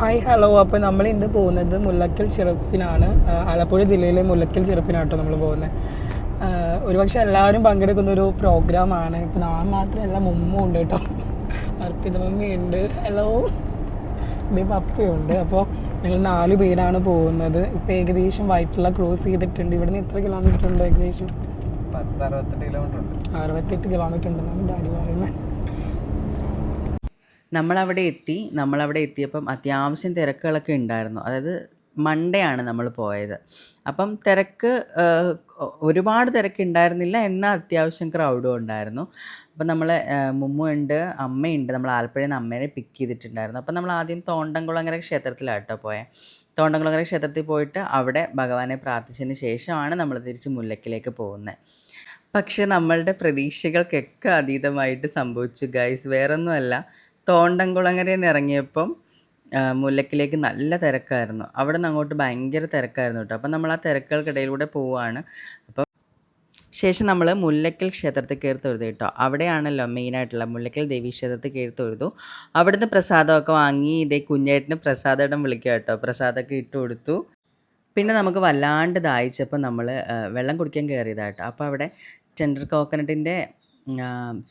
Hi hello അപ്പോൾ നമ്മൾ ഇന്ന് പോകുന്നത് മുല്ലക്കൽ ചിറപ്പിനാണ്. ആലപ്പുഴ ജില്ലയിലെ മുല്ലക്കൽ ചിറപ്പിനാട്ടോ നമ്മൾ പോകുന്നത് ഒരുപക്ഷെ എല്ലാവരും പങ്കെടുക്കുന്ന ഒരു പ്രോഗ്രാമാണ് ഇപ്പോൾ ഞാൻ മാത്രമല്ല മുമ്മും ഉണ്ട് കേട്ടോ. അർപ്പിത മമ്മി ഉണ്ട്. ഹലോ ഇത് പപ്പയുണ്ട് അപ്പോൾ ഞങ്ങൾ നാല് പേരാണ് പോകുന്നത്. ഇപ്പോൾ ഏകദേശം വൈറ്റുള്ള ക്രോസ് ചെയ്തിട്ടുണ്ട്. ഇവിടുന്ന് എത്ര കിലോമീറ്റർ ഉണ്ട് ഏകദേശം? പത്ത് അറുപത്തെട്ട് കിലോമീറ്റർ ഉണ്ട്. അറുപത്തെട്ട് കിലോമീറ്റർ ഉണ്ടെന്നാണ് ഡാഡി പറയുന്നത് നമ്മളവിടെ എത്തി നമ്മളവിടെ എത്തിയപ്പം അത്യാവശ്യം തിരക്കുകളൊക്കെ ഉണ്ടായിരുന്നു. അതായത് മൺഡേ ആണ് നമ്മൾ പോയത്. അപ്പം തിരക്ക് ഒരുപാട് തിരക്ക് ഉണ്ടായിരുന്നില്ല എന്നാൽ അത്യാവശ്യം ക്രൗഡും ഉണ്ടായിരുന്നു. അപ്പം നമ്മൾ മുമ്മുണ്ട് അമ്മയുണ്ട്. നമ്മൾ ആലപ്പുഴയിൽ നിന്ന് അമ്മേനെ പിക്ക് ചെയ്തിട്ടുണ്ടായിരുന്നു. അപ്പം നമ്മൾ ആദ്യം തോണ്ടംകുളങ്ങര ക്ഷേത്രത്തിലാട്ടോ പോയത് തോണ്ടംകുളങ്ങര ക്ഷേത്രത്തിൽ പോയിട്ട് അവിടെ ഭഗവാനെ പ്രാർത്ഥിച്ചതിന് ശേഷമാണ് നമ്മൾ തിരിച്ച് മുല്ലക്കിലേക്ക് പോകുന്നത്. പക്ഷേ നമ്മളുടെ പ്രതീക്ഷകൾക്കൊക്കെ അതീതമായിട്ട് സംഭവിച്ചു. ഗൈസ് വേറൊന്നുമല്ല. തോണ്ടംകുളങ്ങരയിൽ നിന്ന് ഇറങ്ങിയപ്പം മുല്ലക്കിലേക്ക് നല്ല തിരക്കായിരുന്നു. അവിടെ നിന്ന് അങ്ങോട്ട് ഭയങ്കര തിരക്കായിരുന്നു കേട്ടോ. അപ്പം നമ്മൾ ആ തിരക്കുകൾക്കിടയിലൂടെ പോവുകയാണ് അപ്പം ശേഷം നമ്മൾ മുല്ലക്കൽ ക്ഷേത്രത്തിൽ കയറി തൊഴുതു കേട്ടോ. അവിടെയാണല്ലോ മെയിനായിട്ടുള്ള മുല്ലക്കൽ ദേവീ ക്ഷേത്രത്തിൽ കയറി തൊഴുതു. അവിടുന്ന് പ്രസാദമൊക്കെ വാങ്ങി ഇതേ കുഞ്ഞേട്ടന് പ്രസാദം വിളിക്കുക കേട്ടോ. പ്രസാദമൊക്കെ ഇട്ട് കൊടുത്തു. പിന്നെ നമുക്ക് വല്ലാണ്ട് ദാഹിച്ചപ്പോൾ നമ്മൾ വെള്ളം കുടിക്കാൻ കയറിയതാട്ടോ അപ്പോൾ അവിടെ ടെൻഡർ കോക്കനട്ടിന്റെ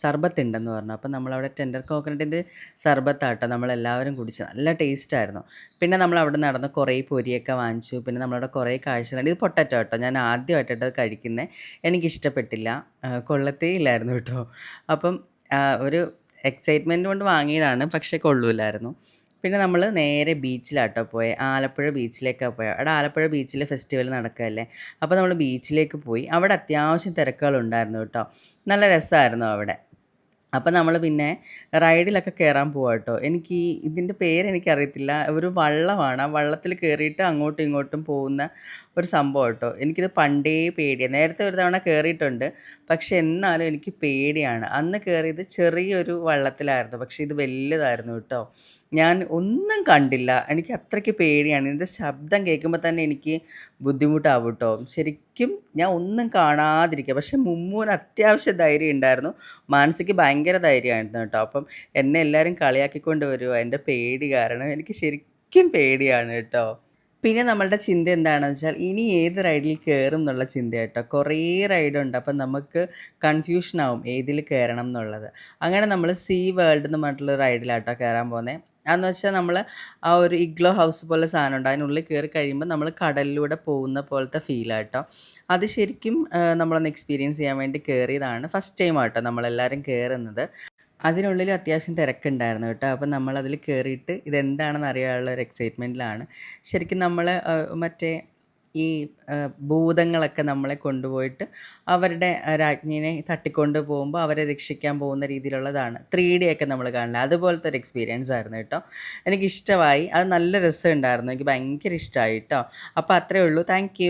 സർബത്ത് ഉണ്ടെന്ന് പറഞ്ഞു. അപ്പോൾ നമ്മളവിടെ ടെൻഡർ കോക്കനട്ടിന്റെ സർബത്താട്ടോ നമ്മളെല്ലാവരും കുടിച്ചു നല്ല ടേസ്റ്റായിരുന്നു പിന്നെ നമ്മൾ അവിടെ നടന്ന് കുറേ പൊരിയൊക്കെ വാങ്ങിച്ചു. പിന്നെ നമ്മളവിടെ കുറേ കാഴ്ചകളുണ്ട്. ഇത് പൊട്ടറ്റോ കേട്ടോ. ഞാൻ ആദ്യമായിട്ടാണ് കഴിക്കുന്നത് എനിക്കിഷ്ടപ്പെട്ടില്ല. കൊള്ളത്തേ ഇല്ലായിരുന്നു കേട്ടോ. അപ്പം ഒരു എക്സൈറ്റ്മെന്റ് കൊണ്ട് വാങ്ങിയതാണ്. പക്ഷേ കൊള്ളൂലായിരുന്നു പിന്നെ നമ്മൾ നേരെ ബീച്ചിലാട്ടോ പോയത് ആലപ്പുഴ ബീച്ചിലേക്കാണ് പോയത് അവിടെ ആലപ്പുഴ ബീച്ചിൽ ഫെസ്റ്റിവൽ നടക്കുകയല്ലേ അപ്പോൾ നമ്മൾ ബീച്ചിലേക്ക് പോയി. അവിടെ അത്യാവശ്യം തിരക്കുകളുണ്ടായിരുന്നു കേട്ടോ. നല്ല രസമായിരുന്നു അവിടെ. അപ്പോൾ നമ്മൾ പിന്നെ റൈഡിലൊക്കെ കയറാൻ പോവാ കേട്ടോ എനിക്ക് ഈ ഇതിന്റെ പേര് എനിക്കറിയത്തില്ല. ഒരു വള്ളമാണ്. ആ വള്ളത്തിൽ കയറിയിട്ട് അങ്ങോട്ടും ഇങ്ങോട്ടും പോകുന്ന ഒരു സംഭവം കേട്ടോ. എനിക്കിത് പണ്ടേ പേടിയാണ് നേരത്തെ ഒരു തവണ കയറിയിട്ടുണ്ട് പക്ഷെ എന്നാലും എനിക്ക് പേടിയാണ്. അന്ന് കയറിയത് ചെറിയൊരു വള്ളത്തിലായിരുന്നു. പക്ഷേ ഇത് വലുതായിരുന്നു കേട്ടോ. ഞാൻ ഒന്നും കണ്ടില്ല. എനിക്ക് അത്രയ്ക്ക് പേടിയാണ്. ഇതിന്റെ ശബ്ദം കേൾക്കുമ്പോൾ തന്നെ എനിക്ക് ബുദ്ധിമുട്ടാവും കേട്ടോ ശരിക്കും ഞാൻ ഒന്നും കാണാതിരിക്കുക പക്ഷെ മുമ്മൂന് അത്യാവശ്യം ധൈര്യം ഉണ്ടായിരുന്നു. മാനസിക്ക് ഭയങ്കര ധൈര്യമായിരുന്നു കേട്ടോ അപ്പം എന്നെ എല്ലാവരും കളിയാക്കിക്കൊണ്ട് വരുമോ എന്റെ പേടി കാരണം എനിക്ക് ശരിക്കും പേടിയാണ് കേട്ടോ പിന്നെ നമ്മളുടെ ചിന്ത എന്താണെന്ന് വെച്ചാൽ ഇനി ഏത് റൈഡിൽ കയറും എന്നുള്ള ചിന്ത കേട്ടോ കുറേ റൈഡുണ്ട്. അപ്പം നമുക്ക് കൺഫ്യൂഷൻ ആവും ഏതിൽ കയറണം എന്നുള്ളത്. അങ്ങനെ നമ്മൾ സീ വേൾഡ് എന്ന് പറഞ്ഞിട്ടുള്ള റൈഡിലാട്ടോ കയറാൻ പോകുന്നത് അതെന്ന് വെച്ചാൽ നമ്മൾ ആ ഒരു ഇഗ്ലോ ഹൗസ് പോലെ സാധനം ഉണ്ട് അതിനുള്ളിൽ കയറി കഴിയുമ്പോൾ നമ്മൾ കടലിലൂടെ പോകുന്ന പോലത്തെ ഫീലാട്ടോ അത് ശരിക്കും നമ്മളൊന്ന് എക്സ്പീരിയൻസ് ചെയ്യാൻ വേണ്ടി കയറിയതാണ് ഫസ്റ്റ് ടൈം ആട്ടോ നമ്മളെല്ലാവരും കയറുന്നത് അതിനുള്ളിൽ അത്യാവശ്യം തിരക്കുണ്ടായിരുന്നു കേട്ടോ. അപ്പം നമ്മളതിൽ കയറിയിട്ട് ഇതെന്താണെന്ന് അറിയാനുള്ള ഒരു എക്സൈറ്റ്മെന്റിലാണ് ശരിക്കും നമ്മൾ മറ്റേ ഈ ഭൂതങ്ങളൊക്കെ നമ്മളെ കൊണ്ടുപോയിട്ട് അവരുടെ രാജ്ഞിനെ തട്ടിക്കൊണ്ട് പോകുമ്പോൾ അവരെ രക്ഷിക്കാൻ പോകുന്ന രീതിയിലുള്ളതാണ്. ത്രീ ഡി ഒക്കെ നമ്മൾ കാണില്ല അതുപോലത്തെ ഒരു എക്സ്പീരിയൻസ് ആയിരുന്നു കേട്ടോ. എനിക്കിഷ്ടമായി. അത് നല്ല രസമുണ്ടായിരുന്നു. എനിക്ക് ഭയങ്കര ഇഷ്ടമായി കേട്ടോ. അപ്പോൾ അത്രയേ ഉള്ളൂ. താങ്ക്